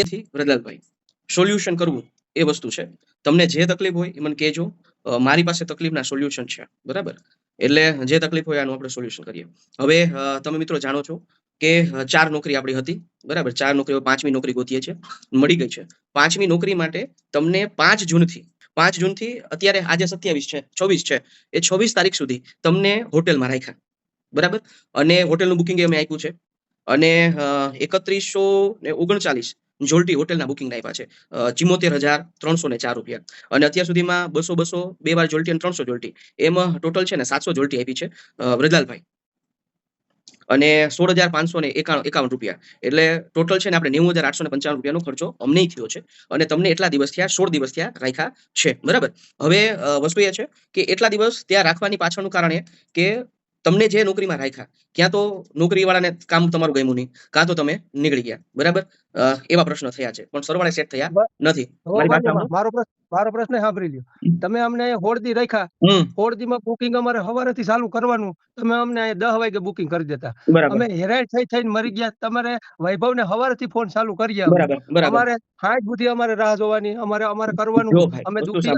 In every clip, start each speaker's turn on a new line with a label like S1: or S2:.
S1: એથી વ્રજલાલભાઈ સોલ્યુશન કરવું એ વસ્તુ છે. તમને જે તકલીફ હોય એ મને કહેજો. મારી પાસે તકલીફના સોલ્યુશન છે. બરાબર? એટલે જે તકલીફ હોય આનું આપણે સોલ્યુશન કરીએ. હવે તમે મિત્રો જાણો છો કે ચાર નોકરી આપણી હતી. બરાબર? ચાર નોકરીઓ, પાંચમી નોકરી ગોતીએ છે મળી ગઈ છે. પાંચમી નોકરી માટે તમને પાંચ જૂનથી પાંચ જૂનથી અત્યારે આજે સત્યાવીસ છે, છવ્વીસ છે. એ છવ્વીસ તારીખ સુધી તમને હોટેલમાં રાખ્યા. બરાબર? અને હોટેલનું બુકિંગ અમે આપ્યું છે. અને એકત્રીસો ને ઓગણચાલીસ જોલ્ટી હોટેલના બુકિંગ આપ્યા છે. ચિમોતેર હજાર ત્રણસો ને ચાર રૂપિયા. અને અત્યાર સુધીમાં બસો બસો, બે વાર જોલ્ટી અને ત્રણસો જોલ્ટી. એમાં ટોટલ છે ને સાતસો જોલ્ટી આપી છે વ્રજલાલભાઈ. અને સોળ હજાર પાંચસો ને એકાણું એકાવન રૂપિયા. એટલે ટોટલ છે ને આપણે નેવું હજાર આઠસો ને પંચાવન રૂપિયાનો ખર્ચો અમને થયો છે. અને તમને એટલા દિવસ થયા, સોળ દિવસ થયા રાખ્યા છે. બરાબર? હવે વસ્તુ એ છે કે એટલા દિવસ ત્યાં રાખવાની પાછળનું કારણ એ કે તમને જે નોકરીમાં રાખ્યા ક્યાં તો નોકરી વાળાને કામ તમારું ગમ્યું નહીં કાં તો તમે નીકળી ગયા બરાબર? એવા પ્રશ્ન થયા છે પણ સરવાળે સેટ થયા નથી. મારી.
S2: મારો પ્રશ્ન મારો પ્રશ્ન સાંભળી લ્યો. તમે અમને હોળદી રાખ્યા. હોળદીમાં બુકિંગ અમારે સવારેથી ચાલુ કરવાનું. તમે અમને દસ વાગે બુકિંગ કરી દેતા. અમે હેરાન થઈ થઈને મરી ગયા. તમારે વૈભવ ને સવારેથી ફોન ચાલુ કરી અમારે હાજ બુદ્ધિ અમારે રાહ જોવાની અમારે અમારે કરવાનું. અમે દુઃખી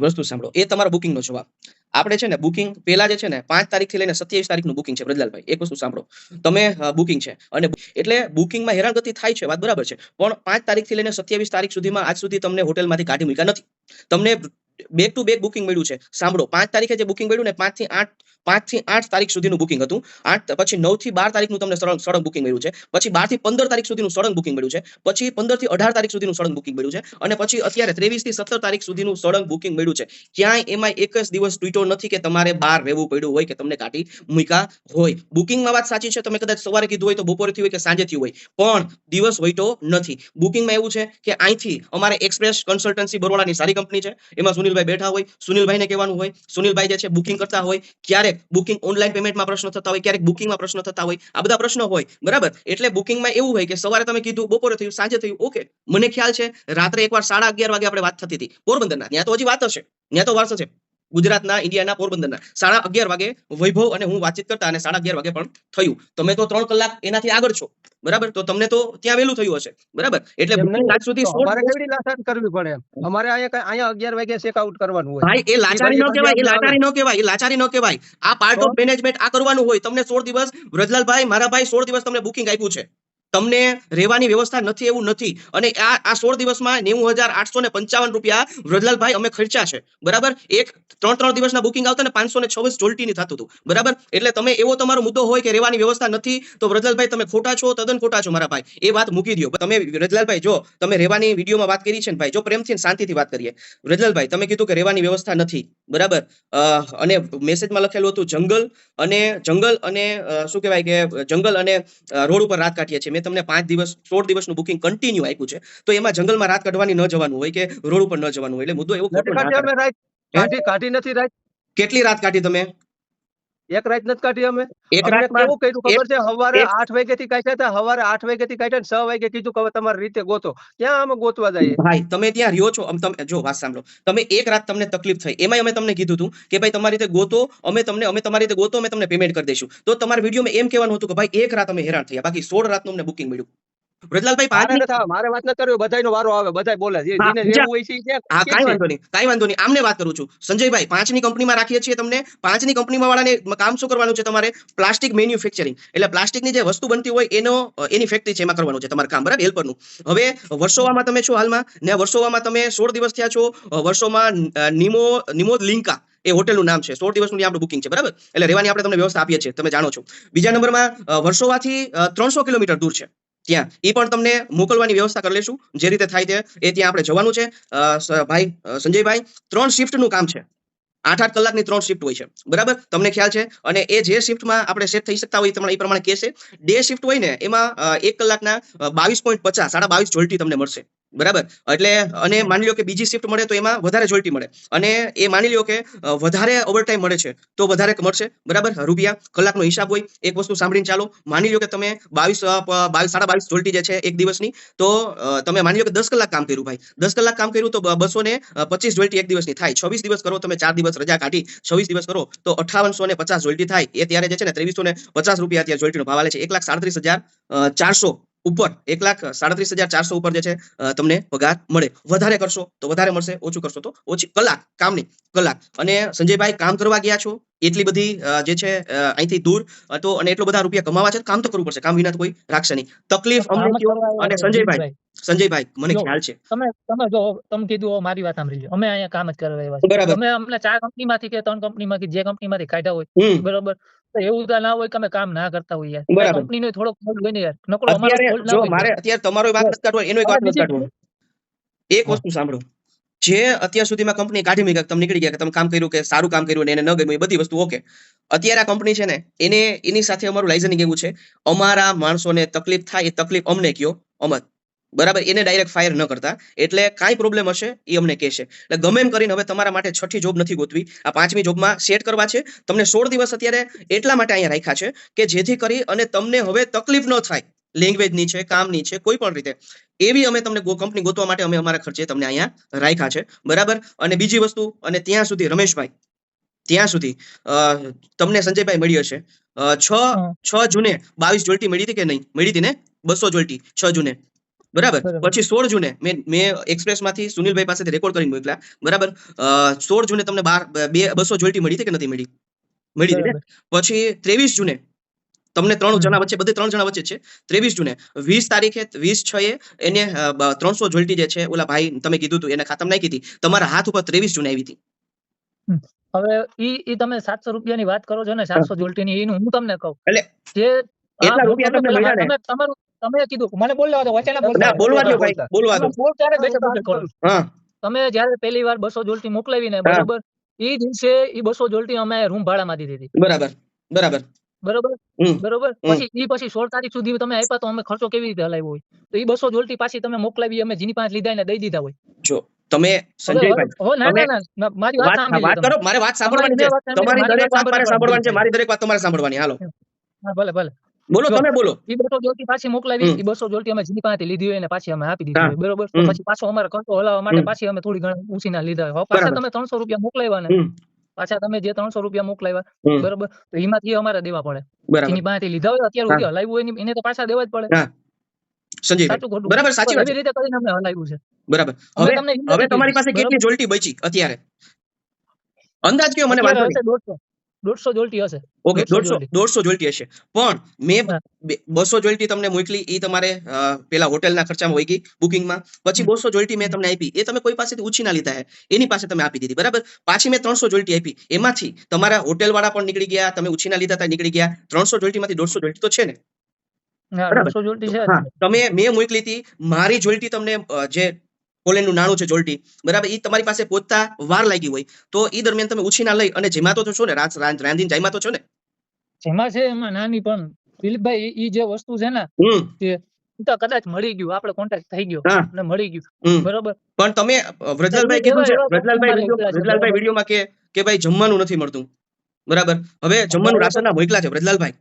S1: વસ્તુ સાંભળો. એ તમારા બુકિંગ નો જવાબ. આપણે છે ને બુકિંગ પેલા જે છે ને પાંચ તારીખથી લઈને સત્યાવીસ તારીખનું બુકિંગ છે, બ્રજલાલભાઈ. એક વસ્તુ સાંભળો. તમે બુકિંગ છે. અને એટલે બુકિંગમાં હેરાનગતિ થાય છે, વાત બરાબર છે. પણ પાંચ તારીખથી લઈને સત્યાવીસ તારીખ સુધીમાં આજ સુધી તમને હોટેલમાંથી કાઢી મૂક્યા નથી. તમને બેક ટુ બેક બુકિંગ મળ્યું છે. સાંભળો, પાંચ તારીખે જે બુકિંગ મળ્યું ને પાંચથી આઠ પાંચથી આઠ તારીખ સુધીનું બુકિંગ હતું. આઠ, પછી નવથી બાર તારીખનું તમને સળંગ સળંગ બુકિંગ મળ્યું છે. પછી બારથી પંદર તારીખ સુધીનું સળંગ બુકિંગ મળ્યું છે. પછી પંદરથી અઢાર તારીખ સુધીનું સળંગ બુકિંગ મળ્યું છે. અને પછી અત્યારે ત્રેવીસથી સત્તર તારીખ સુધીનું સળંગ બુકિંગ મળ્યું છે. ક્યાંય એમાં એક જ દિવસ તૂટ્યો નથી કે તમારે બહાર રહેવું પડ્યું હોય કે તમને કાઢી મૂકા હોય. બુકિંગમાં વાત સાચી છે. તમે કદાચ સવારે કીધું હોય તો બપોરે થયું હોય કે સાંજે થયું હોય. પણ દિવસ વહીટો નથી. બુકિંગમાં એવું છે કે અહીંથી અમારે એક્સપ્રેસ કન્સલ્ટન્સી બરોડાની સારી કંપની છે. એમાં સુનિલભાઈ બેઠા હોય. સુનિલભાઈને કહેવાનું હોય. સુનિલભાઈ જે છે બુકિંગ કરતા હોય. ક્યારેક બુકિંગ ઓનલાઈન પેમેન્ટમાં પ્રશ્ન થતા હોય, ક્યારેક બુકિંગમાં પ્રશ્ન થતા હોય, આ બધા પ્રશ્નો હોય, બરાબર? એટલે બુકિંગમાં એવું હોય કે સવારે તમે કીધું, બપોરે થયું, સાંજે થયું, ઓકે, મને ખ્યાલ છે, રાત્રે એકવાર સાડા અગિયાર વાગે આપણે વાત થતી હતી, પોરબંદરના, ત્યાં તો હજી વાત હશે, ત્યાં તો વારસો છે ગુજરાતના ઇન્ડિયાના પોરબંદરના. સાડા અગિયાર વાગે વૈભવ અને હું વાતચીત કરતા અને સાડા અગિયાર વાગે પણ થયું. તમે તો ત્રણ કલાક એનાથી આગળ છો. બરાબર? તો તમને તો ત્યાં વહેલું થયું હશે. બરાબર? એટલે સુધી
S2: અમારે કેવી કરવી પડે અમારે અહીંયા અહીંયા અગિયાર વાગે ચેક આઉટ કરવાનું હોય.
S1: ભાઈ એ લાચારી ન કહેવાય એ લાચારી ન કહેવાય એ લાચારી ન કહેવાય. આ પાર્ટ ઓફ મેનેજમેન્ટ આ કરવાનું હોય. તમને સોળ દિવસ વ્રજલાલભાઈ મારા ભાઈ સોળ દિવસ તમને બુકિંગ આપ્યું છે. તમને રહેવાની વ્યવસ્થા નથી, એવું નથી. અને આ આ સોળ દિવસમાં નેવું હજાર આઠસો ને પંચાવન રૂપિયા વ્રજલાલભાઈ અમે ખર્ચા છે. બરાબર? એક, ત્રણ ત્રણ દિવસના બુકિંગ આવતા ને પાંચસો ને છવ્વીસ જોલ્ટીની થતું હતું. બરાબર? એટલે તમે, એવો તમારો મુદ્દો હોય કે રહેવાની વ્યવસ્થા નથી, તો વ્રજલાલભાઈ તમે ખોટા છો, તદ્દન ખોટા છો મારા ભાઈ. એ વાત મૂકી દો તમે વ્રજલાલભાઈ, જો તમે રહેવાની વિડીયોમાં વાત કરી છે ને ભાઈ, જો પ્રેમથી શાંતિથી વાત કરીએ. વ્રજલાલભાઈ, તમે કીધું કે રહેવાની વ્યવસ્થા નથી. બરાબર? અને મેસેજમાં લખેલું હતું, જંગલ અને જંગલ અને શું કહેવાય કે, જંગલ અને રોડ ઉપર રાત કાઢીએ છીએ. મેં તમને પાંચ દિવસ સોળ દિવસનું બુકિંગ કન્ટિન્યુ આપ્યું છે તો એમાં જંગલમાં રાત કાઢવાની ન જવાનું હોય કે રોડ ઉપર ન જવાનું હોય એટલે મુદ્દો એવો
S2: કાઢી. નથી રાત
S1: કેટલી રાત કાઢી તમે?
S2: એક રાત નથી કાઢી અમે.
S1: એક રાત
S2: કેવું કર્યું ખબર છે? સવારે આઠ વાગે થી કાઢ્યા હતા સવારે આઠ વાગે થી કાઢ્યા છ વાગે કીધું કે તમારી રીતે ગોતો. ક્યાં અમે ગોતવા જઈએ?
S1: ભાઈ તમે ત્યાં રહ્યો છો? તમે જો વાત સાંભળો. તમે એક રાત તમને તકલીફ થઈ. એમાં અમે તમને કીધું હતું કે ભાઈ તમારી રીતે ગોતો અમે તમને અમે તમારી રીતે ગોતો અમે તમને પેમેન્ટ કરી દઈશું. તો તમારા વિડીયોમાં એમ કહેવાનું હતું કે ભાઈ એક રાત અમે હેરાન થયા. બાકી સોળ રાતનું અમને બુકિંગ મળ્યું. વ્રજલાલભાઈ પાંચ
S2: મારે મારે વાત નથી કરવી બધાયનો વારો આવે બધા બોલે. જે-
S1: હા,
S2: જેને
S1: બીજા-
S2: જેવું હોય છે
S1: હા
S2: ક્યાં
S1: વાંધો નહીં કાંઈ વાંધો નહીં. આમને વાત કરું છું. સંજયભાઈ પાંચની કંપનીમાં રાખીએ છીએ તમને. પાંચની કંપનીમાં વાળાને કામ શું કરવાનું છે તમારે? Plastic manufacturing. એટલે પ્લાસ્ટિકની જે વસ્તુ બનતી હોય એનો એની ફેક્ટરી છે એમાં કરવાનું છે તમારે કામ બરાબર? હેલ્પરનું હવે વર્ષોવામાં તમે છો હાલમાં ને વર્ષોવામાં તમે સોળ દિવસ થયા છો. વર્ષોમાં નિમો નિમોદ લિંકા એ હોટેલનું નામ છે. સોળ દિવસનું આપણું બુકિંગ છે બરાબર? એટલે રહેવાની આપણે તમને વ્યવસ્થા આપીએ છીએ તમે જાણો છો. બીજા નંબરમાં વર્ષોવાથી ત્રણસો કિલોમીટર દૂર છે. ત્યાં. એ પણ તમને મોકલવાની વ્યવસ્થા કરી લેશું જે રીતે થાય તે, એ ત્યાં આપણે જવાનું છે. ભાઈ સંજયભાઈ, ત્રણ શિફ્ટનું કામ છે. આઠ આઠ કલાકની ત્રણ શિફ્ટ હોય છે. બરાબર? તમને ખ્યાલ છે? અને એ જે શિફ્ટમાં આપણે સેટ થઈ શકતા હોય તમને એ પ્રમાણે કહેશે. ડે શિફ્ટ હોય ને, એમાં એક કલાકના બાવીસ પોઈન્ટ પચાસ, સાડા બાવીસ જોલ્ટી તમને મળશે. બરાબર? એટલે, અને માની લો કે બીજી શિફ્ટ મળે તો એમાં વધારે જોઈટી મળે. અને એ માની લો કે વધારે ઓવરટાઈમ મળે છે, તો વધારે મળશે. બરાબર? રૂપિયા, કલાકનો હિસાબ હોય, એક વસ્તુ સાંભળીને ચાલો. માની લો કે તમે બાવીસ બાવીસ, સાડા બાવીસ જોઈટી જે છે, એક દિવસની, તો તમે માની લો કે દસ કલાક કામ કર્યું ભાઈ. દસ કલાક કામ કર્યું તો બસો ને પચીસ જોઈટી એક દિવસની થાય. છવ્વીસ દિવસ કરો તમે, ચાર દિવસ રજા કાઢી. છવ્વીસ દિવસ કરો તો અઠાવનસો ને પચાસ જોઈટી થાય. એ ત્યારે જે છે ને, ત્રેવીસો ને પચાસ રૂપિયા અત્યારે જોઈટીનો ભાવ આલે છે. એક લાખ સાડત્રીસ હજાર ચારસો ઉપર એક લાખ સાડત્રીસ હજાર ચારસો ઉપર જે છે તમને પગાર મળે. વધારે કરશો તો વધારે મળશે ઓછું કરશો તો ઓછી. કલાક કામની કલાક. અને સંજયભાઈ કામ કરવા ગયા છો? એટલી બધી જે છે અહીંથી દૂર તો અને એટલો બધા રૂપિયા કમાવા છે કામ તો કરવું પડશે. કામ વિના કોઈ રાખશે નહીં. તકલીફ અને સંજયભાઈ. સંજયભાઈ. મને ખ્યાલ છે.
S3: તમે તમે જો તમે કીધું મારી વાત સાંભળી અમે અહીંયા કામ જ કરવા આવ્યા છીએ. અમે અમને ચાર કંપનીમાંથી કે ત્રણ કંપનીમાંથી જે કંપનીમાંથી કાઢ્યા હોય બરોબર. એવું તો ના હોય કે અમે કામ ના કરતા હોઈએ. યાર
S1: બરાબર.
S3: કંપનીનો થોડોક ફોલ્ટ હોય ને યાર. નકરો અમારો ફોલ્ટ ના હોય
S1: મારે અત્યારે તમારો વાત નથી કાઢવો એનો એક વાત નથી કાઢવો એક વસ્તુ સાંભળો. જે અત્યાર સુધીમાં કંપની કાઢી મૂકી તમે નીકળી ગયા કે તમે કામ કર્યું કે સારું કામ કર્યું ને એને ન ગમ્યું એ બધી વસ્તુ ઓકે અત્યારે આ કંપની છે ને એને એની સાથે અમારું લાઇઝનિંગ એવું છે. અમારા માણસોને તકલીફ થાય એ તકલીફ અમને કયો અમર. બરાબર? એને ડાયરેક્ટ ફાયર ન કરતા. એટલે કાંઈ પ્રોબ્લેમ હશે એ અમને કહેશે. એટલે ગમે એમ કરીને હવે તમારા માટે છઠ્ઠી જોબ નથી ગોતવી. આ પાંચમી જોબમાં સેટ કરવા છે. તમને સોળ દિવસ અત્યારે એટલા માટે અહીંયા રાખ્યા છે કે જેથી કરી અને તમને હવે તકલીફ ન થાય. લેંગ્વેજની છે કામની છે કોઈ પણ રીતે. એવી અમે તમને કંપની ગોતવા માટે અમે અમારા ખર્ચે તમને અહીંયા રાખ્યા છે. બરાબર? અને બીજી વસ્તુ અને ત્યાં સુધી રમેશભાઈ ત્યાં સુધી તમને સંજયભાઈ મળી હશે. છ છ જૂને બાવીસ જોલટી મળી હતી કે નહીં? મળી હતી ને? બસો જોલટી છ જૂને. બરાબર. પછી સોળ જૂને મેં મેં એક્સપ્રેસમાંથી સુનિલભાઈ પાસેથી રેકોર્ડ કરીને મોકલ્યા. બરાબર? સોળ જૂને તમને બાર બે બસો જોઈટી મળી હતી કે નથી મળી? મળી હતી પછી ત્રેવીસ જૂને તમને ત્રણ જણા વચ્ચે બધે ત્રણ જણા વચ્ચે છે. ત્રેવીસ જૂને વીસ તારીખે વીસ છ એ એને ત્રણસો જોલટી જે છે ઓલા ભાઈ તમે કીધું હતું એને ખાતમ નાખી હતી. તમારા હાથ ઉપર ત્રેવીસ જૂને આવી હતી.
S3: હવે ઈ ઈ તમે સાતસો રૂપિયાની વાત કરો છો ને સાતસો જોલટીની એનું હું તમને કહું.
S1: એટલે
S3: જે
S1: એટલા રૂપિયા
S3: તમે
S1: તમને મળ્યા ને?
S3: તમારું તમે કીધું મને બોલવા દો વચ્ચે
S1: બોલવા દો ભાઈ બોલવા દો.
S3: બોલ ત્યારે. તમે જયારે પહેલી વાર બસો જોલટી મોકલાવી ને બરોબર એ દિવસે એ બસો જોલટી અમે રૂમ ભાડામાં દીધી હતી.
S1: બરાબર બરાબર.
S3: બરોબર? બરોબર? પછી એ પછી સોળ તારીખ સુધી તમે આપ્યા તો અમે ખર્ચો કેવી રીતે હલાવ્યો હોય? તો એ બસો જોલટી પાછી તમે મોકલાવી અમે જીની પાંચ લીધા ને દઈ દીધા હોય.
S1: જો તમે સંજયભાઈ
S3: ના ના ના મારી વાત
S1: વાત. કરો મારે વાત સાંભળવાની છે. તમારી દરેક વાત મારે સાંભળવાની છે મારી દરેક વાત તમારે સાંભળવાની હાલો.
S3: હા, ભલે ભલે.
S1: બોલો. તમે બોલો.
S3: એ બસો જોલટી પાછી મોકલાવી એ બસો જોલટી અમે જીની પાસેથી લીધી હોય એને પાછી અમે આપી દીધી. બરોબર? તો પછી પાછો અમારે ખર્ચો હલાવવા માટે પાછી અમે થોડી ઘણી ઉછીના લીધા હોય. પાછા તમે ત્રણસો રૂપિયા મોકલાવ્યા ને. પાછા તમે જે ત્રણસો રૂપિયા મોકલાવ્યા. બરોબર? તો એમાંથી અમારે દેવા પડે.
S1: એની
S3: જેની પાસેથી લીધા હોય અત્યારે
S1: રૂપિયા
S3: સુધી હલાવ્યું હોય એને તો પાછા દેવા જ પડે. સાચું ખોટું.
S1: બરાબર સાચી વાત
S3: રીતે કરીને અમે હલાવ્યું છે.
S1: બરાબર. હવે
S3: તમને
S1: હવે તમારી પાસે કેટલી જોલટી બચી અત્યારે? અંદાજ કયો? મને વાંધો
S3: દોઢસો જોલટી હશે.
S1: ઓકે દોઢસો દોઢસો જોલટી. હશે. પણ મેં બસો જોલટી તમને મોકલી એ તમારે પેલા હોટેલના ખર્ચામાં હોય ગઈ બુકિંગમાં. પછી બસો જોલટી મેં તમને આપી. એ તમે કોઈ પાસેથી ઉછીના લીધા હે. એની પાસે તમે આપી દીધી બરાબર? પાછી મેં ત્રણસો જોલટી આપી. એમાંથી તમારા હોટેલ વાળા પણ નીકળી ગયા તમે ઉછીના લીધા હતા નીકળી ગયા. ત્રણસો જોલટીમાંથી દોઢસો જોલટી તો છે ને? તમે મેં મોકલી હતી મારી જોલટી તમને જે પોલેન્ડનું નાણું છે જોલ્ટી બરાબર? એ તમારી પાસે પહોંચતા વાર લાગી હોય. તો એ દરમિયાન તમે ઉછીના લઈ અને જેમાં તો છો ને રાત રાંધીને જાયમાં તો છો ને?
S3: જેમાં છે એમાં નાની પણ. દિલીપભાઈ એ જે વસ્તુ છે ને તો કદાચ મળી ગયું. આપણે કોન્ટેક્ટ થઈ ગયો અને મળી ગયું. બરોબર?
S1: પણ તમે વ્રજલાલભાઈ કીધું છે વ્રજલાલભાઈ વ્રજલાલભાઈ વિડીયોમાં કે કે ભાઈ જમવાનું નથી મળતું. બરાબર? હવે જમવાનું. રાશનના ભોયકલા છે વ્રજલાલભાઈ.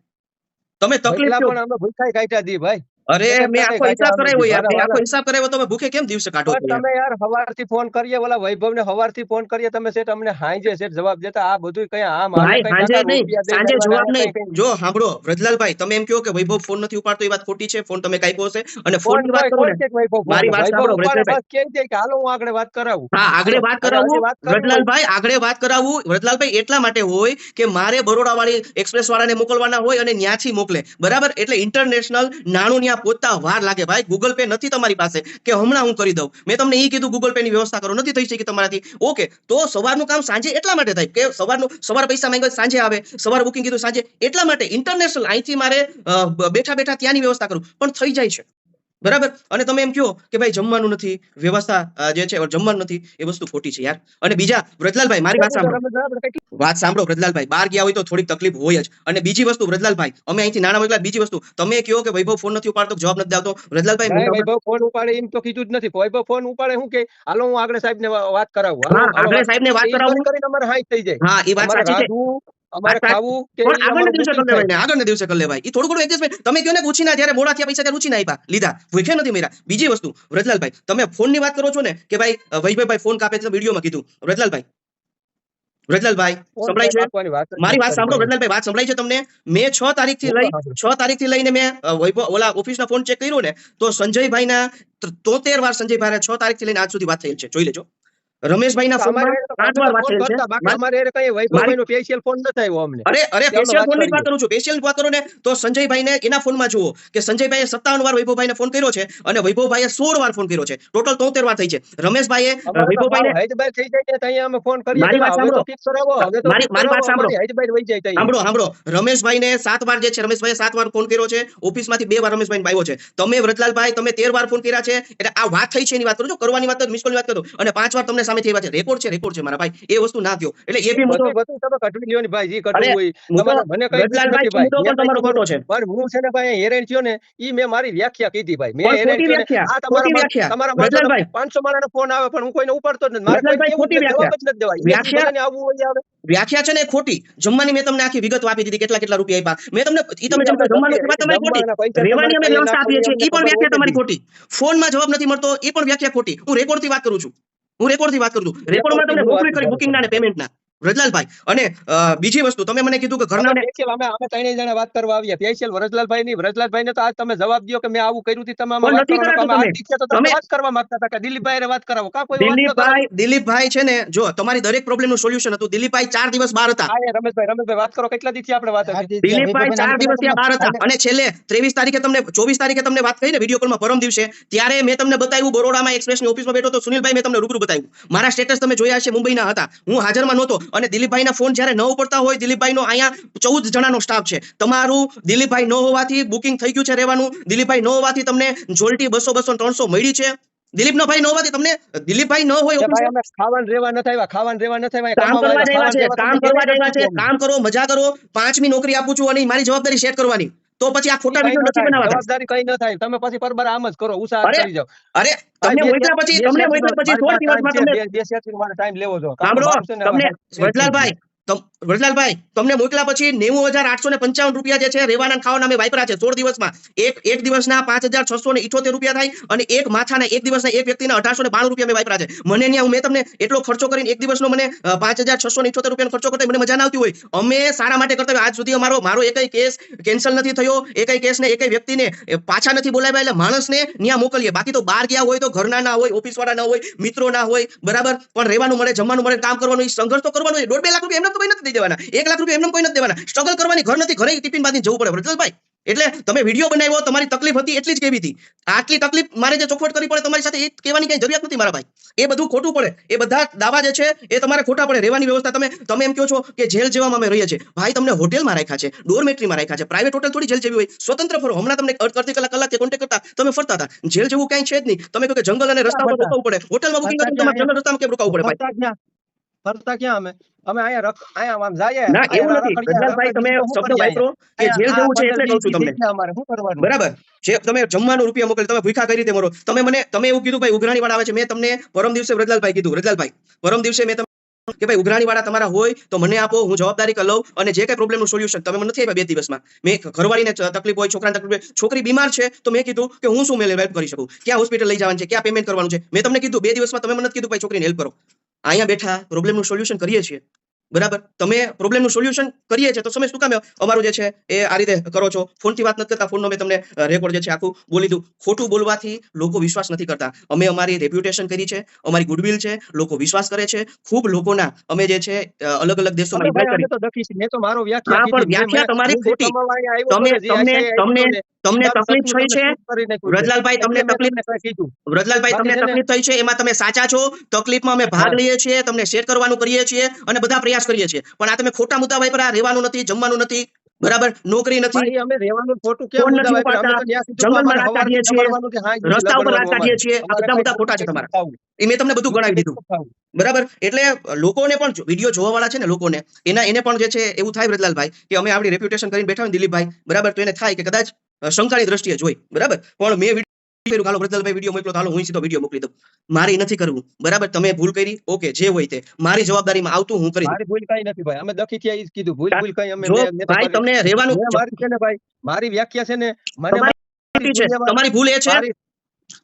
S1: તમે તકલીફ
S2: પણ અમે ભૂખાઈ કાઢ્યા દી ભાઈ.
S1: અરે મેં આખો હિસાબ કરાવ્યો યાર મેં આખો હિસાબ કરાવ્યો તમે ભૂખે કેમ દિવસે કાઢો?
S2: તમે યાર હવારથી ફોન કરીએ ઓલા વૈભવને હવારથી ફોન કરીએ તમે શેઠ અમને હાંજે શેઠ જવાબ દેતા આ બધું કઈ
S1: આ
S2: મારે
S1: સાંજે નહીં સાંજે જવાબ નહીં જો સાંભળો વ્રજલાલભાઈ તમે એમ કહો કે વૈભવ ફોન નથી ઉપાડતો એ વાત ખોટી છે ફોન તમે કાપ્યો હશે અને ફોનની વાત કરો ને
S2: કે વૈભવ?
S1: મારી વાત સાંભળો, વ્રજલાલભાઈ.
S2: બસ છે કે હાલો હું આગળ વાત કરાવું
S1: હા આગળ વાત કરાવું
S2: હજી
S1: વ્રજલાલભાઈ આગળ વાત કરાવું વ્રજલાલભાઈ એટલા માટે હોય કે મારે બરોડા વાળી એક્સપ્રેસ વાળાને મોકલવાના હોય અને ન્યાથી મોકલે બરાબર એટલે ઇન્ટરનેશનલ નાણું ન્યા પહોંચતા વાર લાગે. ભાઈ ગૂગલ પે નથી તમારી પાસે. કે હમણાં હું કરી દઉં. મેં તમને એ કીધું ગૂગલ પે ની વ્યવસ્થા કરો. નથી થઈ શકી તમારાથી. ઓકે, તો સવારનું કામ સાંજે એટલા માટે થાય કે સવારનું, સવાર પૈસા માંગ્યો સાંજે આવે. સવાર બુકિંગ કીધું સાંજે. એટલા માટે ઇન્ટરનેશનલ અહીંથી મારે બેઠા બેઠા ત્યાંની વ્યવસ્થા કરું. પણ થઈ જાય છે. બરાબર? અને તમે એમ કહો કે ભાઈ જમવાનું નથી વ્યવસ્થા જે છે જમવાનું નથી એ વસ્તુ ખોટી છે યાર. અને બીજા વ્રજલાલભાઈ મારી વાત સાંભળો. વાત સાંભળો વ્રજલાલભાઈ બહાર ગયા હોય તો થોડીક તકલીફ હોય જ. અને બીજી વસ્તુ વ્રજલાલભાઈ અમે અહીંથી નાના મોકલા બીજી વસ્તુ તમે કહો કે વૈભવ ફોન નથી ઉપાડતો જવાબ નથી આવતો. વ્રજલાલભાઈ
S2: વૈભવ ફોન ઉપાડે એમ તો કીધું જ નથી. વૈભવ ફોન ઉપાડે શું કે? હાલો હું આગળ સાહેબ ને વાત કરાવું.
S1: હા આગળ સાહેબને વાત કરાવું.
S2: કરીને અમારે હાઈ થઈ જાય.
S1: હા એ વાત સાચી છે.
S2: અમારે ખાવું કે
S1: આગળના દિવસે કરી લેવાય આગળના દિવસે કરી લેવાય. એ થોડું ઘણું એડજસ્ટમેન્ટ તમે કહો ને ઉછીના જ્યારે મોડા થયા પૈસા ત્યારે ઉછીના આપ્યા લીધા. ભૂખે નથી મેરા બીજી વસ્તુ વ્રજલાલભાઈ તમે ફોનની વાત કરો છો ને કે ભાઈ વૈભવભાઈ ફોન કાપે છે વિડીયોમાં કીધું. વ્રજલાલભાઈ વ્રજલાલભાઈ સંભળાય છે? મારી વાત સાંભળો. વ્રજલાલભાઈ વાત સંભળાય છે તમને? મેં છ
S2: તારીખથી
S1: લઈ છ તારીખથી લઈને મેં વૈભવ ઓલા ઓફિસના ફોન ચેક કર્યો ને તો સંજયભાઈના તોતેર વાર સંજયભાઈ છ તારીખથી લઈને આજ સુધી વાત થયેલ છે. જોઈ લેજો. રમેશભાઈના ફોનમાં આઠ વાર વાત
S2: ફોન
S1: થયેલ છે
S2: કરતા, બાકી અમારે એને કઈ વૈભવભાઈનો special ફોન નથી આવ્યો અમને.
S1: અરે અરે સ્પેશિયલ ફોનની વાત કરું છું. સ્પેશિયલ વાત કરો ને તો સંજયભાઈને એના ફોનમાં જુઓ કે સંજયભાઈએ સત્તાવન વાર વૈભવભાઈને ફોન કર્યો છે અને વૈભવભાઈએ સોળ વાર ફોન કર્યો છે. ટોટલ તોતેર વાર થઈ છે. રમેશભાઈએ વૈભવભાઈને
S2: ભાવ થઈ જાય ને ત્યાં અમે ફોન કરીએ.
S1: મારી વાત સાંભળો.
S2: તો કરાવો, હવે તો
S1: મારી- મારી વાત સાંભળો.
S2: અમારી હૈદબાઈ જાય ત્યાં.
S1: સાંભળો સાંભળો. રમેશભાઈને સાત વાર જે છે રમેશભાઈએ સાત વાર ફોન કર્યો છે. ઓફિસમાંથી બે વાર રમેશભાઈ આવ્યો છે. તમે વ્રતલાલભાઈ તમે તેર વાર ફોન કર્યા છે. એટલે આ વાત થઈ છે એની વાત કરું છું. કરવાની વાત મિસ કોલની વાત કરું અને પાંચ વાર તમને સામે થઈ વાત છે રેકોર્ડ છે રેકોર્ડ છે મારા ભાઈ. એ વસ્તુ ના થયો. એટલે એ બી મુદ્દો
S2: તમે કઢવી લ્યો ને ભાઈ, જે કઢવું હોય. મને કઈ નથી ભાઈ.
S1: મુદ્દો પણ તમારો ખોટો છે.
S2: પણ હું છે ને ભાઈ હેરાન થયો ને ઈ મેં મારી વ્યાખ્યા કીધી ભાઈ. મેં
S1: ખોટી
S2: થયો આ તમારા
S1: વ્યાખ્યા.
S2: તમારા તો 500 માણસનો ફોન આવે પણ હું કોઈને ઉપાડતો જ નથી. મારે કોઈ
S1: ખોટી
S2: વ્યાખ્યા. જ નથી.
S1: વ્યાખ્યા-
S2: આવવું હોય આવે.
S1: વ્યાખ્યા છે ને ખોટી. જમવાની મેં તમને આખી વિગત આપી દીધી કેટલા કેટલા રૂપિયા આપ્યા. મેં તમને ઈ તમે જમવાનું તમારી ખોટી. રેવાની અમે વ્યવસ્થા આપીએ છીએ. ઈ પણ વ્યાખ્યા તમારી ખોટી. ફોનમાં જવાબ નથી મળતો એ પણ વ્યાખ્યા ખોટી. હું રેકોર્ડથી વાત કરું છું. હું રેકોર્ડથી વાત કરું છું. રેકોર્ડમાં તમને
S2: રેકોર્ડથી
S1: કરી
S2: વાત
S1: બુકિંગ ના ને પેમેન્ટ ના. વ્રજલાલભાઈ અને બીજી વસ્તુ તમે મને કીધું કે ઘરના
S2: અમે અમે અમે ત્રણેય જણા વાત કરવા આવ્યા સ્પેશિયલ વ્રજલાલભાઈ ની વ્રજલાલભાઈ ને તો આજ તમે જવાબ દો કે મેં આવું કર્યું હતું તમે તમે. વાત કરવા માંગતા હતા કે દિલીપભાઈ વાત કરાવો. કા કોઈ ન?
S1: દિલીપભાઈ દિલીપભાઈ છે ને જો તમારી દરેક પ્રોબ્લેમનું સોલ્યુશન હતું. દિલીપભાઈ ચાર દિવસ બહાર હતા.
S2: હા, રમેશભાઈ રમેશભાઈ વાત કરો કેટલા દિવસથી આપણે વાત હતી?
S1: દિલીપભાઈ ચાર દિવસ ત્યાં બહાર હતા. અને છેલ્લે ત્રેવીસ તારીખે તમને ચોવીસ તારીખે તમને વાત કરી ને વીડિયો કોલમાં પરમ દિવસે ત્યારે મેં તમને બતાવ્યું બરોડામાં એક્સપ્રેસની ઓફિસમાં બેઠો તો સુનિલભાઈ મેં તમને રૂબરૂ બતાવ્યું. મારા સ્ટેટસ તમે જોયા છે મુંબઈના હતા. હું હાજરમાં નહોતો. અને દિલીપભાઈના ફોન જ્યારે ન ઉપડતા હોય દિલીપભાઈનો અહીંયા ચૌદ જણાનો સ્ટાફ છે. તમારું દિલીપભાઈ ન હોવાથી બુકિંગ થઈ ગયું છે રહેવાનું. દિલીપભાઈ ન હોવાથી તમને જોલટી બસો બસો ત્રણસો મળી છે. દિલીપનો ભાઈ ન હોવાથી તમને દિલીપભાઈ ન હોય
S2: ખાવાનું રેવા નથી આવ્યા ખાવાનું રેવા નથી આવ્યા.
S1: કામ કરવા
S2: કમાવા
S1: છે કામ કરવા
S2: નથી
S1: છે કામ કરો મજા કરો પાંચમી નોકરી આપું છું અને મારી જવાબદારી શેર કરવાની. તો પછી આ ખોટા વીડિયો નથી
S2: થાય,
S1: બનાવતા
S2: જવાબદારી કઈ ન થાય. તમે પછી પરબર આમ જ કરો
S1: ઉસા
S2: કરી જાઓ.
S1: અરે તમને
S2: બે-
S1: પછી તમને
S2: સેકન્ડ
S1: પછી
S2: મારી
S1: સોળ
S2: પાસે
S1: દિવસમાં તમને
S2: બે- મારે ટાઈમ લેવો જો.
S1: સાંભળો તમને
S2: હવે
S1: વ્રજલાલભાઈ તમને મોકલા પછી નેવું હજાર આઠસો ને પંચાવન રૂપિયા જે છે રેવાના ખાવાના અમે વાપરા છે સોળ દિવસમાં. એક એક દિવસના પાંચ હજાર છસો ને ઇઠોતેર રૂપિયા થાય અને એક માથાના એક દિવસના એક વ્યક્તિના અઢારસો ને બાણું રૂપિયા મેં વાપરા છે. મને ત્યાં મેં તમને એટલો ખર્ચો કરીને એક દિવસનો મને પાંચ હજાર છસો ને ઇઠોતેર રૂપિયાનો ખર્ચો કરતા મને મજા ના આવતી હોય. અમે સારા માટે કરતા હોય આજ સુધી અમારો, મારો એકય કેસ કેન્સલ નથી થયો. એકય કેસને એકય વ્યક્તિને પાછા નથી બોલાવ્યા એટલે માણસને ત્યાં મોકલીએ. બાકી તો બહાર ગયા હોય તો ઘરના ના હોય ઓફિસ વાળા ના હોય, મિત્રો ના હોય, બરાબર? પણ રહેવાનું મળે, જમવાનું મળે, કામ કરવાનું સંઘર્ષ તો કરવાનો. દોઢ બે લાખ રૂપિયા એમને કોઈ નથી દઈ દેવાના. એક લાખ રૂપિયા એમને કોઈ નથી દેવાના. સ્ટ્રગલ કરવાની ઘર નથી ઘરે ટિફિન બાંધીને જવું પડે. વ્રજલાલભાઈ એટલે તમે વીડિયો બનાવ્યો તમારી તકલીફ હતી એટલી જ કેવી હતી. આટલી તકલીફ મારે જે ચોખવટ કરવી પડે તમારી સાથે એ કહેવાની કઈ જરૂરિયાત નથી મારા ભાઈ. એ બધું ખોટું પડે. એ બધા દાવા જે છે એ તમારે ખોટા પડે. રહેવાની વ્યવસ્થા તમે તમે એમ કહો છો કે જેલ જેવામાં અમે રહીએ છીએ. ભાઈ તમને હોટેલમાં રાખ્યા છે ડોરમેટરીમાં રાખ્યા છે. પ્રાઇવેટ હોટેલ થોડી જેલ જેવી હોય. સ્વતંત્ર ફરો. હમણાં તમને અડ- અડધી કલાક કલાક કોન્ટેક્ટ કરતા તમે ફરતા હતા. જેલ જેવું કઈ છે જ નહીં. તમે કહો કે જંગલ અને રસ્તા પર રોકાવું પડે. હોટલમાં બુકિંગ તમારે જંગલ રસ્તામાં કેમ રોકાવું પડે ભાઈ?
S2: ફરતા ક્યાં અમે? અમે અહીંયા રખ- અહીંયા આમ જઈએ
S1: ના એવું નથી.
S2: રખડીએ,
S1: તમે શબ્દ વાપરો કે જેલ જવું છે એટલે કહું છું તમને.
S2: અમારે શું કરવાનું?
S1: બરાબર. જે તમે જમવાનું રૂપિયા મોકલી તમે ભૂખા કઈ રીતે મરો? તમે મને તમે એવું કીધું ભાઈ ઉઘરાણી વાળા આવે છે. મેં તમને પરમ દિવસે વ્રજલાલભાઈ કીધું વ્રજલાલભાઈ પરમ દિવસે મેં કે ભાઈ ઉઘરાણી વાળા તમારા હોય તો મને આપો હું જવાબદારી કરી લઉં અને જે કઈ પ્રોબ્લેમનું સોલ્યુશન તમે મને નથી આપ્યા બે દિવસમાં. મેં ઘરવાળીને તકલીફ હોય છોકરાને તકલીફ હોય છોકરી બીમાર છે તો મેં કીધું કે હું શું મેં હેલ્પ કરી શકું? ક્યાં હોસ્પિટલ લઈ જવાનું છે? ક્યાં પેમેન્ટ કરવાનું છે? મેં તમને કીધું બે દિવસમાં તમે મને કીધું ભાઈ છોકરીને હેલ્પ કરો. અહીંયા બેઠા પ્રોબ્લેમનું સોલ્યુશન કરીએ છીએ. બરાબર? તમે પ્રોબ્લેમનું સોલ્યુશન કરીએ છીએ તો તમે શું કામ અમારું જે છે એ આ રીતે કરો છો. ફોનથી વાત નથી કરતા ફોનનો મેં તમને રેકોર્ડ જે છે આખું બોલી દઉં. ખોટું બોલવાથી લોકો વિશ્વાસ નથી કરતા. અમે અમારી રેપ્યુટેશન કરી છે અમારી ગુડવિલ છે લોકો વિશ્વાસ કરે છે. ખૂબ લોકોના અમે જે છે અલગ અલગ દેશોમાં
S2: વ્યાખ્યા
S1: તમારી ખોટી. તમે- તમને- તમને તમને તકલીફ થઈ છે. વ્રજલાલભાઈ તમને તકલીફ
S2: કીધું.
S1: વ્રજલાલભાઈ તમને તકલીફ થઈ છે? એમાં તમે સાચા છો? તકલીફમાં અમે ભાગ લઈએ છીએ તમને શેર કરવાનું કરીએ છીએ અને બધા પ્રયાસ કરીએ છીએ. પણ આ તમે ખોટા મુદ્દા વાપરા રહેવાનું નથી જમવાનું નથી બરાબર? નોકરી નથી.
S2: અમે રહેવાનું ખોટું કેમ
S1: નથી જંગલમાં રાત કાઢીએ છીએ, રસ્તા ઉપર રાત કાઢીએ છીએ. આ બધા
S2: બધા
S1: ખોટા છે તમારા. એ મેં તમને બધું ગણાવી દીધું. બરાબર? એટલે લોકોને પણ વીડિયો જોવા વાળા છે ને લોકોને એના એને પણ જે છે એવું થાય વ્રજલાલભાઈ કે અમે આપણી રેપ્યુટેશન કરીને બેઠા હોય દિલીપભાઈ બરાબર? તો એને થાય કે કદાચ શંકાની દ્રષ્ટિએ જોઈ. બરાબર? પણ મેં કર્યું હાલો વ્રજલાલભાઈ વીડિયો મોકલો તો હાલો હું સીધો વીડિયો મોકલી દઉં. મારે નથી કરવું બરાબર? તમે ભૂલ કરી ઓકે જે હોય તે. મારી જવાબદારીમાં આવતું હું કરી
S2: મારી ભૂલ કઈ નથી ભાઈ. અમે દખી થી કીધું. ભૂલ ભૂલ કઈ અમે
S1: ભાઈ તમને રહેવાનું
S2: મારી છે ને ભાઈ. મારી વ્યાખ્યા છે ને મને
S1: તમારી ભૂલ એ છે?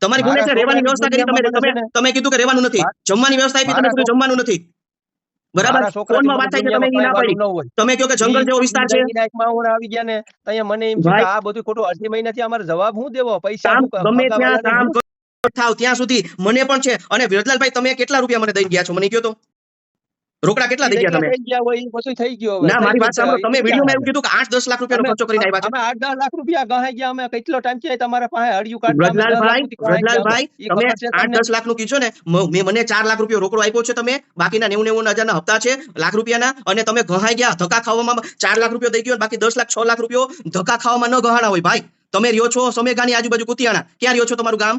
S1: તમારી ભૂલ એ છે રહેવાની વ્યવસ્થા કરી તમે તમે કીધું કે રહેવાનું નથી. જમવાની વ્યવસ્થા આપી તમે કીધું જમવાનું નથી. બરાબર? ફોનમાં વાત થાય તમે ના પાડી. તમે કહો કે જંગલ જેવો વિસ્તાર છે.
S2: હું આવી ગયા ને અહીંયા મને એમ કે
S1: ભાઈ.
S2: આ બધું ખોટું અડધી મહિનાથી અમારે જવાબ હું દેવો? પૈસા
S1: ગમે ત્યાં કામ થાવ ત્યાં સુધી મને પણ છે. અને વિરજલાલભાઈ તમે કેટલા રૂપિયા મને દઈ ગયા છો? મને કહો તો. રોકડા કેટલા થઈ ગયા તમે
S2: થઈ ગયા હોય ઈ થઈ ગયું
S1: ના મારી વાત સાંભળો
S2: છે.
S1: તમે
S2: ઈ
S1: એવું કીધું કે આઠ દસ લાખ રૂપિયાનો ખર્ચો કરીને આવ્યા છો
S2: અમે આઠ દસ લાખ રૂપિયા ગહાઈ ગયા અમે કેટલો ટાઈમ છે તમારા પાસે હળિયું કાઢતા અમે દસ લાખ
S1: વ્રજલાલભાઈ
S2: સુધી ગહાઈ ગયા અમે.
S1: વ્રજલાલભાઈ
S2: ઈ
S1: તમે
S2: ખબર છે
S1: આઠ
S2: તમને?
S1: દસ લાખનું કીધું ને મ- મને ચાર લાખ રૂપિયા રોકડો આપ્યો છે તમે બાકીના નેવું નેવું હજારના હપ્તા છે લાખ રૂપિયાના અને તમે ગહાઈ ગયા ધક્કા ખાવામાં ચાર લાખ રૂપિયા દઈ ગયો બાકી દસ લાખ છ લાખ રૂપિયો ધક્કા ખાવામાં ન ગહાણા હોય ભાઈ તમે રહ્યો છો સમેગાની આજુબાજુ કુતિયાણા ક્યાં રહ્યો છો તમારું ગામ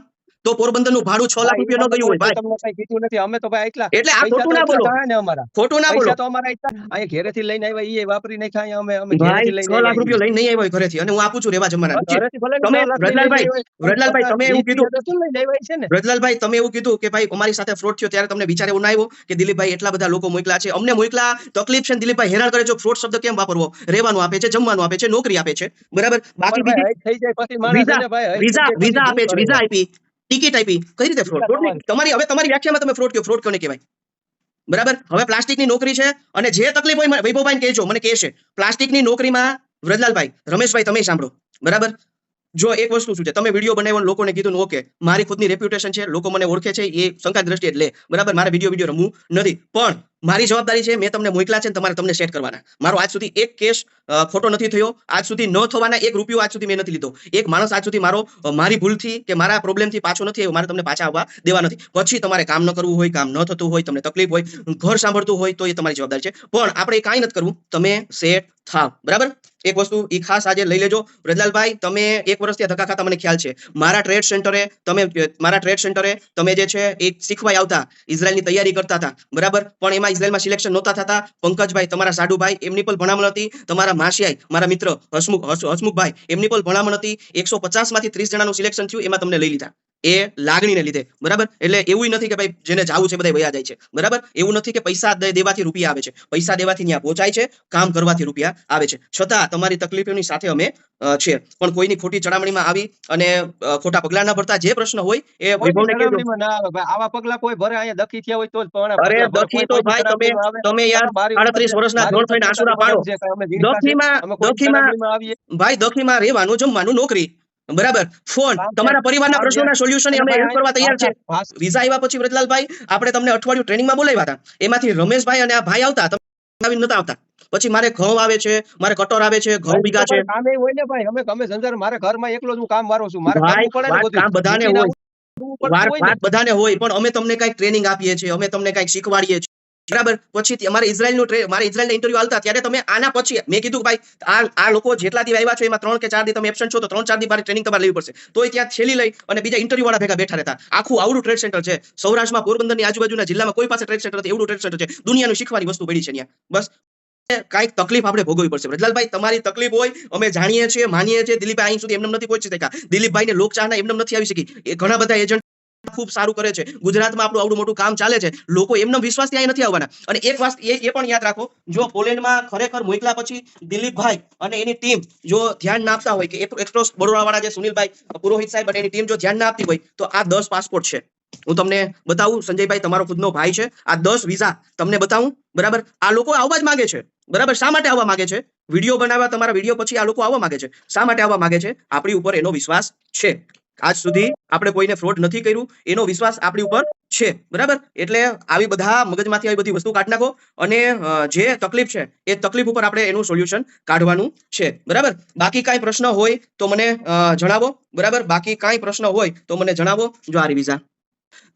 S1: તો પોરબંદરનું ભાડું છ લાખ રૂપિયા ન ગયું હોય ભાઈ.
S2: તમને કઈ કીધું નથી. અમે તો ભાઈ એટલા
S1: એટલે આ ખોટું ના બોલો.
S2: ને અમારા.
S1: ખોટું ના બોલો.
S2: તો અમારા એટલા અહીંયા ઘેરેથી લઈને આવ્યા ઈ વાપરી નાખ્યા અહીંયા અમે અમે
S1: ભાઈ
S2: ઘેરેથી
S1: છ
S2: લઈને
S1: લાખ રૂપિયા લઈને નહીં આવ્યો ઘરે થી અને હું આપું છું રેવા જમાના તમે વ્રજલાલભાઈ, વ્રજલાલભાઈ, તમે એવું કીધું. વ્રજલાલભાઈ તમે એવું કીધું કે ભાઈ અમારી સાથે ફ્રોડ થયો ત્યારે તમને વિચાર એવું ના આવ્યો કે દિલીપભાઈ એટલા બધા લોકો મોકલા છે. અમને મોકલા. તકલીફ છે દિલીપભાઈ હેરાન કરે છે. ફ્રોડ શબ્દ કેમ વાપરવો? રહેવાનું આપે છે જમવાનું આપે છે નોકરી આપે છે. બરાબર? બાકી બીજી વિઝા- વિઝા આપે છે વિઝા આપી. ટિકિટ આપી કઈ રીતે ફ્રોડ ફ્રોડ તમારી હવે તમારી વ્યાખ્યામાં તમે ફ્રોડ કયો? ફ્રોડ કોને કહેવાય? બરાબર? હવે પ્લાસ્ટિકની નોકરી છે અને જે તકલીફ હોય વૈભવભાઈ કહેજો મને કહેશે. પ્લાસ્ટિકની નોકરીમાં વ્રજલાલભાઈ રમેશભાઈ તમે સાંભળો. બરાબર? જો એક વસ્તુ શું છે? તમે વીડિયો બનાવ્યો લોકોને કીધું ઓકે મારી ખુદની રેપ્યુટેશન છે, લોકો મને ઓળખે છે, એ શંકા દ્રષ્ટિએ લે. બરાબર? મારે વીડિયો વીડિયો રમવું નથી. પણ મારી જવાબદારી છે, મેં તમને મોકલા છે તમારે તમને સેટ કરવાના. મારો આજ સુધી એક કેસ ખોટો નથી થયો. આજ સુધી ન થવાના એક રૂપિયો આજ સુધી મેં નથી લીધો. એક માણસ આજ સુધી મારો મારી ભૂલથી કે મારા પ્રોબ્લેમથી પાછો નથી મારે તમને પાછા આવવા દેવા નથી. પછી તમારે કામ ન કરવું હોય, કામ ન થતું હોય, તમને તકલીફ હોય, ઘર સાંભળતું હોય, તો એ તમારી જવાબદારી છે. પણ આપણે કાંઈ નથી કરવું. તમે સેટ થાવ. બરાબર? એક વસ્તુ એ ખાસ આજે લઈ લેજો. વ્રજલાલભાઈ તમે એક વર્ષથી આ ધક્કા ખાતા, મને ખ્યાલ છે. મારા ટ્રેડ સેન્ટરે તમે, મારા ટ્રેડ સેન્ટરે તમે જે છે એ શીખવાય આવતા ઇઝરાયલની તૈયારી કરતા હતા. બરાબર? પણ એમાં ઇઝરાયલમાં સિલેક્શન નહોતા થતા. પંકજભાઈ, તમારા સાડુભાઈ, એમની પણ ભણામણ હતી. તમારા માસિયાઈ મારા મિત્ર હસમુખ, હસ- હસમુખભાઈ, એમની પણ ભણામણ હતી. એકસો પચાસમાંથી ત્રીસ જણાનું સિલેક્શન થયું, એમાં તમને લઈ લીધા. એ લાગણીને લીધે બરાબર? એટલે એવું નથી કે ભાઈ જેને જાવું છે બધા વયા જાય છે બરાબર? એવું નથી કે પૈસા દેવાથી રૂપિયા આવે છે પૈસા દેવાથી ત્યાં પહોંચાય છે કામ કરવાથી રૂપિયા આવે છે. છતાં તમારી તકલીફોની સાથે અમે છે પણ કોઈની ખોટી ચડામણીમાં આવી અને ખોટા પગલા ના ભરતા જે પ્રશ્ન હોય એ
S2: આવે. ભાઈ. આવા પગલા કોઈ ભરે અહીંયા દખી થયા હોય તો
S1: અરે દખી તો ભાઈ તમે તમે યાર
S2: છે.
S1: વર્ષના ધોળ થઈને આંસુડા પાડો. દખીમાં દખીમાં ભાઈ દખીમાં રહેવાનું જમવાનું નોકરી. બરાબર? ફોન તમારા પરિવારના
S2: કામ
S1: પ્રશ્નોના સોલ્યુશન અમે હેલ્પ કરવા તૈયાર છે. વિઝા આવ્યા પછી વ્રતલાલભાઈ આપણે તમને અઠવાડિયું ટ્રેનિંગમાં બોલાવ્યા હતા. એમાંથી રમેશભાઈ અને આ ભાઈ આવતા તમે નતા આવતા. પછી મારે ઘઉં આવે છે મારે કટોર આવે છે ઘઉં બીગા છે.
S2: કામે હોય ને ભાઈ અમે ગમે સંસાર મારે ઘરમાં એકલો જ હું કામ વારો છું. મારે
S1: ભાઈ,
S2: પડે ને બધું.
S1: કામ બધાને હોય. બધાને હોય પણ અમે તમને કંઈક ટ્રેનિંગ આપીએ છીએ અમે તમને કંઈક શીખવાડીએ છીએ બરાબર? પછી અમારે ઇઝરાયલનું મારે ઇઝરાયલના ઇન્ટરવ્યુ આલતા, ત્યારે તમે આના પછી, મેં કીધું ભાઈ, આ આ લોકો જેટલા દી આવ્યા છો, એમાં ત્રણ કે ચાર દી તમે એબસન્ટ છો, તો ત્રણ ચાર દી મારે ટ્રેનિંગ તમારે લેવી પડશે. તોય ત્યાં છેલ્લી લઈ અને બીજા ઇન્ટરવ્યુ વાળા ભેગા બેઠા રહેતા. આખું આવડું ટ્રેડ સેન્ટર છે. સૌરાષ્ટ્રમાં, પોરબંદરની આજુબાજુના જિલ્લામાં કોઈ પાસે ટ્રેડ સેન્ટર નથી. એવડું ટ્રેડ સેન્ટર છે. દુનિયાનું શીખવાની વસ્તુ પડી છે ત્યાં. બસ. કાંઈક તકલીફ આપણે ભોગવવી પડશે. વ્રજલાલભાઈ તમારી તકલીફ હોય, અમે જાણીએ છીએ, માનીએ છીએ. દિલીપભાઈ અહીં સુધી એમને નથી પહોંચી શક્યા. દિલીપભાઈને લોકચાહના એમને નથી આવી શકી. એ ઘણા બધા એજન્ટ ખૂબ સારું કરે છે. ગુજરાતમાં આપણું આવડું મોટું કામ ચાલે છે. લોકો એમનો વિશ્વાસ ત્યાં નથી આવવાના. અને એક વાત એ પણ યાદ રાખો, જો પોલેન્ડમાં ખરેખર મોકલા પછી દિલીપભાઈ અને એની ટીમ જો ધ્યાન ના આપતા હોય કે એક્સપ્રેસ બરોડાવાળા જે સુનિલભાઈ, પુરોહિત સાહેબ અને એની ટીમ જો ધ્યાન ના આપતી હોય, તો આ દસ પાસપોર્ટ છે. હું તમને બતાવું, સંજયભાઈ તમારો ખુદનો ભાઈ છે. આ દસ વિઝા તમને બતાવું, બરાબર? આ લોકો આવવા જ માંગે છે. બરાબર? શા માટે આવવા માંગે છે? વીડિયો બનાવવા, તમારા વીડિયો પછી આ લોકો આવવા માંગે છે. શા માટે આવવા માંગે છે? આપણી ઉપર એનો વિશ્વાસ છે. આજ સુધી આપણે કોઈને ફ્રોડ નથી કર્યું, એનો વિશ્વાસ આપણી ઉપર છે, બરાબર? એટલે આવી બધા મગજમાંથી આવી બધી વસ્તુ કાઢી નાખો અને જે તકલીફ છે, એ તકલીફ ઉપર આપણે એનું સોલ્યુશન કાઢવાનું છે, બરાબર? બાકી કાંઈ પ્રશ્ન હોય તો મને જણાવો, બરાબર? બાકી કાંઈ પ્રશ્ન હોય તો મને જણાવો, જો આ વિઝા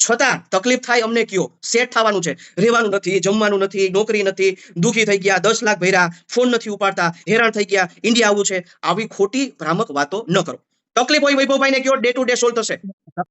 S1: છતાં તકલીફ થાય અમને કયો? સેટ થવાનું છે, રહેવાનું નથી, જમવાનું નથી, નોકરી નથી, દુખી થઈ ગયા, દસ લાખ ભર્યા ફોન નથી ઉપાડતા, હેરાન થઈ ગયા ઇન્ડિયા આવું છે. આવી ખોટી ભ્રામક વાતો ન કરો. તકલીફ હોય વૈભવભાઈને કયો ડે ટુ ડે સોલ્વ થશે.